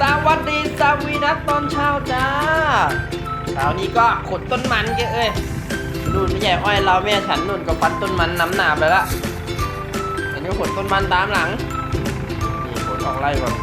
สวัสดีสวีนัสตอนเช้าจ้าเช้านี้ก็ขนต้นมันแกเอ้ยนู่นไม่ใหญ่อ้อยเราแม่ฉันนู่นก็ฟันต้นมันน้ำหนาไปละอันนี้ขนต้นมันตามหลังนี่ขนออกไล่ก่อน